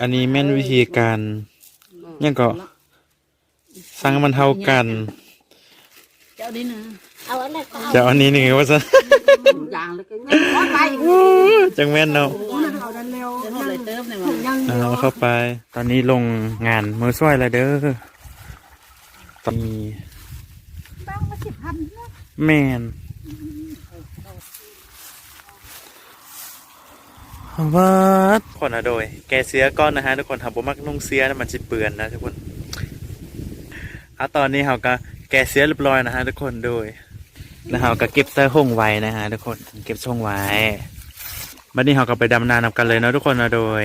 อันนี้แม่นวิธีการยังก็สร้างมันเท่ากัน เจ้านี่นะเอาอะไรก็เอาจะเอาอันนี้นี่ไงว่าซะอย่างเลยก็งั้นขอไปจังแม่นเนาะเอาดันเร็วจะทำอะไรเติมเนี่ยมันเอาเข้าไป ตอนนี้ลงงานมือซ้วยแล้วเด้อตอนนี้บ้างมาสิบพันนะแม่น วัดคนอะโดย แกเสียก้อนนะฮะทุกคนทำบ่มักนุ่งเสียนะมันจะเปื่อนนะทุกคนเอาตอนนี้เราก็แกเสียเรียบร้อยนะฮะทุกคนโดยนะเราก็เก็บเสื้อห้องไว้นะฮะทุกคนเก็บช่องไว้บัดนี้เราก็ไปดำนานำกันเลยเนาะทุกคนนะโดย